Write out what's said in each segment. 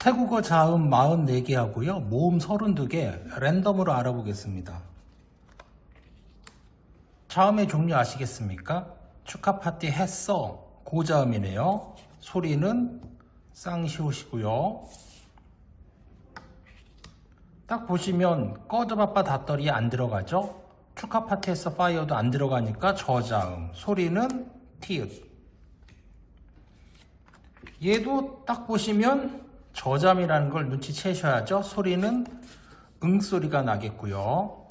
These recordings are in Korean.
태국어 자음 44개 하고요. 모음 32개 랜덤으로 알아보겠습니다. 자음의 종류 아시겠습니까? 축하 파티 했어. 고자음이네요. 소리는 쌍시옷이고요. 딱 보시면 꺼져바빠 닷떨이 안 들어가죠? 축하 파티 했어 파이어도 안 들어가니까 저자음. 소리는 티읕. 얘도 딱 보시면 저잠이라는 걸 눈치채셔야죠. 소리는 응소리가 나겠고요.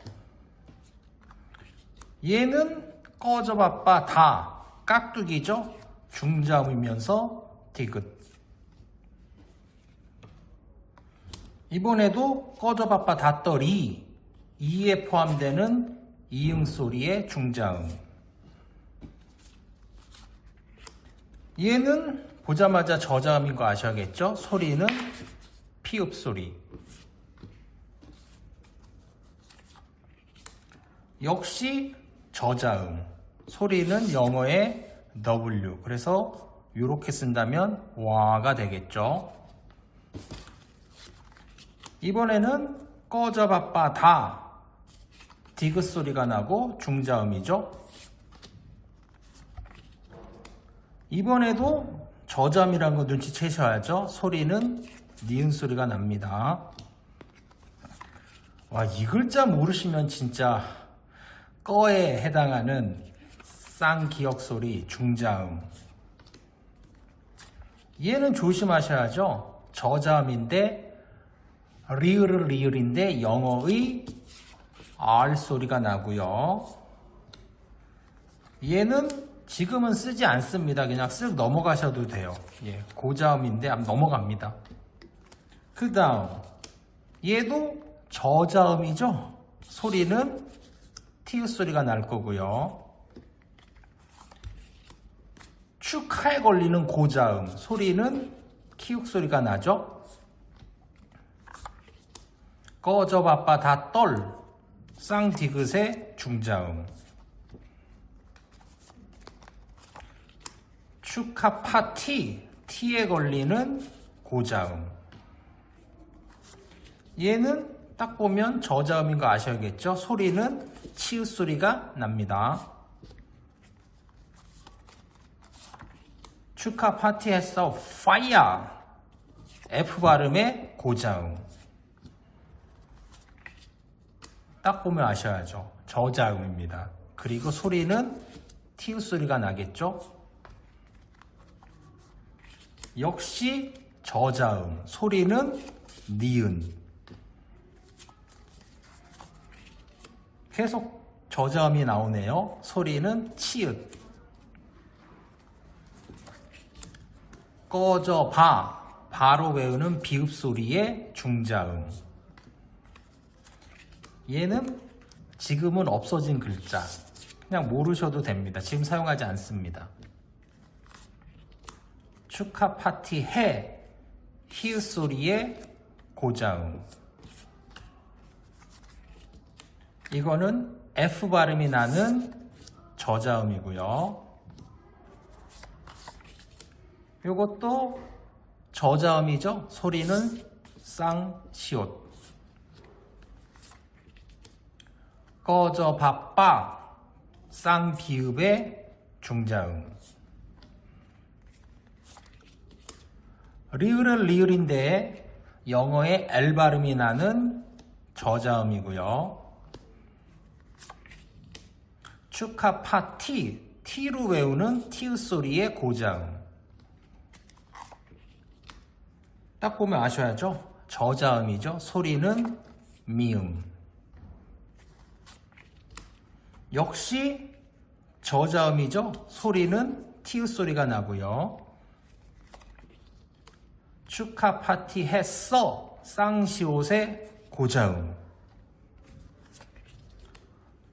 얘는 꺼져 바빠 다 깍두기죠. 중잠이면서 디귿. 이번에도 꺼져 바빠 닷떨이 이에 포함되는 이응 소리의 중자음. 얘는 보자마자 저자음인 거 아셔야겠죠? 소리는 피읍 소리. 역시 저자음. 소리는 영어의 W. 그래서 이렇게 쓴다면 와가 되겠죠. 이번에는 꺼져 바빠 다 디귿 소리가 나고 중자음이죠. 이번에도 저잠이라는 거 눈치채셔야죠. 소리는 니은 소리가 납니다. 와, 이 글자 모르시면 진짜 꺼에 해당하는 쌍기역 소리, 중자음. 얘는 조심하셔야죠. 저자음인데 리을은 리을인데 영어의 R 소리가 나고요. 얘는 지금은 쓰지 않습니다. 그냥 쓱 넘어가셔도 돼요. 예, 고자음인데 앞 넘어갑니다. 그 다음 얘도 저자음이죠. 소리는 티읕 소리가 날 거고요. 축하에 걸리는 고자음 소리는 키읔 소리가 나죠. 꺼져 바빠 다 떨 쌍디귿의 중자음 축하 파티 티에 걸리는 고자음. 얘는 딱 보면 저자음인 거 아셔야겠죠? 소리는 치읓 소리가 납니다. 축하 파티 했어 파이어! F 발음의 고자음. 딱 보면 아셔야죠. 저자음입니다. 그리고 소리는 티읕 소리가 나겠죠 역시 저자음, 소리는 니은. 계속 저자음이 나오네요. 소리는 치읓. 꺼져 봐. 바로 외우는 비읍 소리의 중자음. 얘는 지금은 없어진 글자. 그냥 모르셔도 됩니다. 지금 사용하지 않습니다. 축하 파티 해. 히읗 소리의 고자음. 이거는 F 발음이 나는 저자음이고요. 이것도 저자음이죠. 소리는 쌍시옷. 꺼져 바빠. 쌍비읍의 중자음 리을은 리을인데 영어의 L 발음이 나는 저자음이고요. 축하 파티 T로 외우는 티읕 소리의 고자음. 딱 보면 아셔야죠. 저자음이죠. 소리는 미음. 역시 저자음이죠. 소리는 티읕 소리가 나고요. 축하 파티 했어. 쌍시옷의 고자음.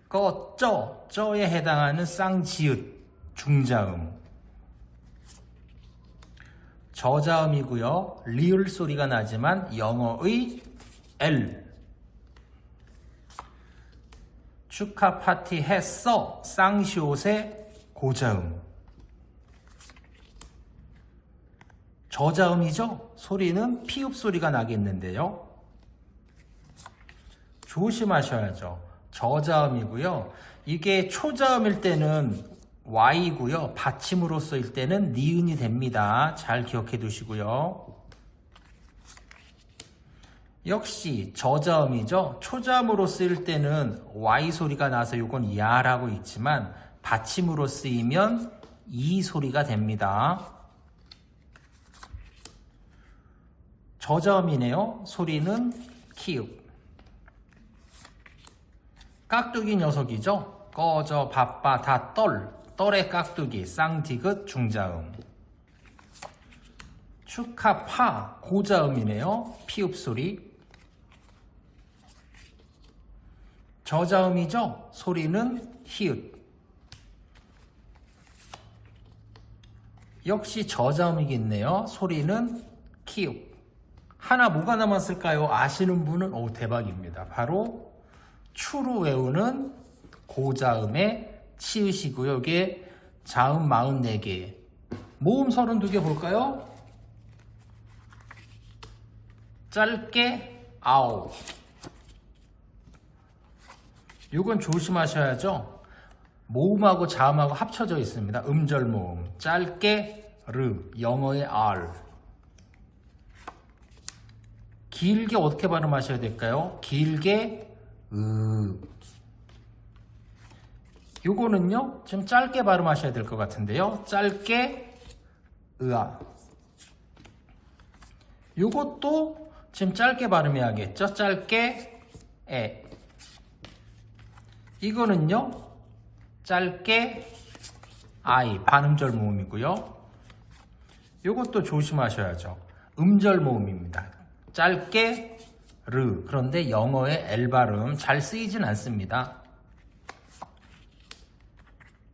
꺼쩌 쩌에 해당하는 쌍지읒 중자음. 저자음이고요. 리을 소리가 나지만 영어의 L. 축하 파티 했어. 쌍시옷의 고자음 저자음이죠? 소리는 피읍 소리가 나겠는데요. 조심하셔야죠. 저자음이고요. 이게 초자음일 때는 Y고요. 받침으로 쓰일 때는 니은이 됩니다. 잘 기억해 두시고요. 역시 저자음이죠. 초자음으로 쓰일 때는 Y 소리가 나서 이건 야라고 있지만 받침으로 쓰이면 이 소리가 됩니다. 저자음이네요. 소리는 키읔. 깍두기 녀석이죠. 꺼져 바빠 다 떨. 떨의 깍두기 쌍디귿 중자음. 축하 파 고자음이네요. 피읍 소리. 저자음이죠. 소리는 히읗. 역시 저자음이겠네요. 소리는 키읔. 하나 뭐가 남았을까요? 아시는 분은 오 대박입니다. 바로 추로 외우는 고자음의 치읓이고요. 이게 자음 44개. 모음 32개 볼까요? 짧게 아홉. 이건 조심하셔야죠. 모음하고 자음하고 합쳐져 있습니다. 음절 모음. 짧게 르, 영어의 R. 길게 어떻게 발음하셔야 될까요? 길게 으. 요거는요, 좀 짧게 발음하셔야 될 것 같은데요. 짧게 으아. 요것도 지금 짧게 발음해야겠죠? 짧게 에. 이거는요, 짧게 아이, 반음절 모음이고요. 요것도 조심하셔야죠. 음절 모음입니다. 짧게 르. 그런데 영어의 L 발음 잘 쓰이진 않습니다.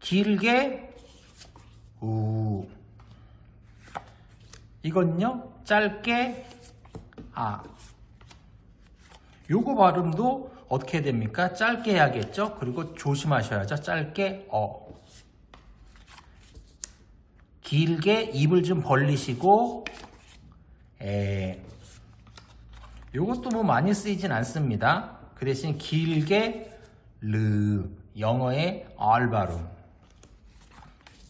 길게 우. 이건요, 짧게 아. 요거 발음도 어떻게 됩니까? 짧게 해야겠죠? 그리고 조심하셔야죠. 짧게 어. 길게 입을 좀 벌리시고 에. 요것도 뭐 많이 쓰이진 않습니다. 그 대신 길게 르 영어의 R 발음.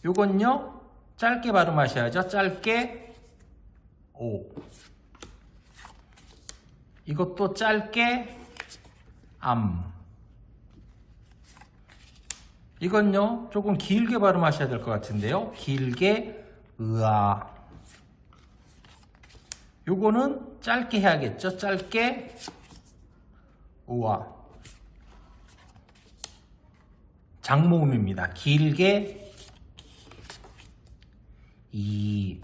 요건요 짧게 발음하셔야죠. 짧게 오. 이것도 짧게 암. 이건요 조금 길게 발음하셔야 될 것 같은데요. 길게 으아. 요거는 짧게 해야겠죠. 짧게 우와. 장모음입니다. 길게 이.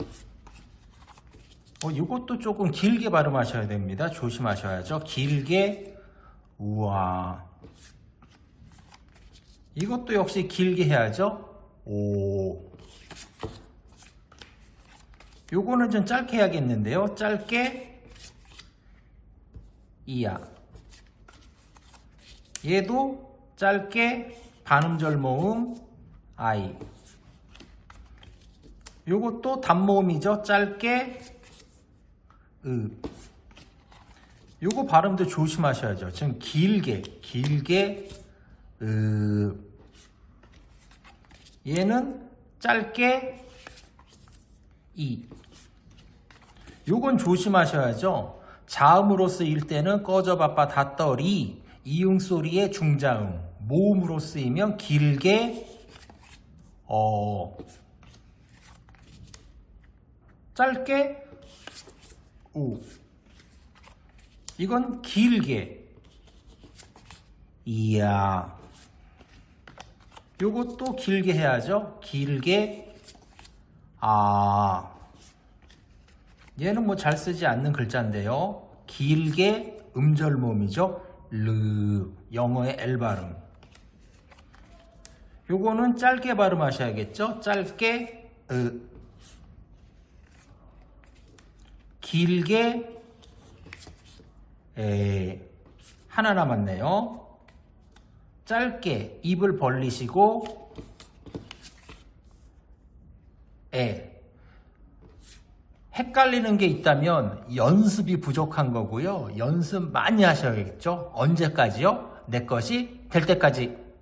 어, 이것도 조금 길게 발음하셔야 됩니다. 조심하셔야죠. 길게 우와. 이것도 역시 길게 해야죠. 오. 요거는 좀 짧게 해야겠는데요. 짧게 이야. 얘도 짧게 반음절 모음 아이. 요것도 단모음이죠. 짧게 으. 요거 발음도 조심하셔야죠. 지금 길게 길게 으. 얘는 짧게 이. 요건 조심하셔야죠. 자음으로 쓰일 때는 꺼져 바빠 닷떨이 이응 소리의 중자음. 모음으로 쓰이면 길게 어 짧게 우. 이건 길게 이야. 요것도 길게 해야죠. 길게 아. 얘는 뭐 잘 쓰지 않는 글자인데요. 길게 음절 모음이죠. 르. 영어의 L 발음. 요거는 짧게 발음하셔야겠죠. 짧게 으. 길게 에. 하나 남았네요. 짧게 입을 벌리시고 에. 헷갈리는 게 있다면 연습이 부족한 거고요. 연습 많이 하셔야겠죠. 언제까지요? 내 것이 될 때까지.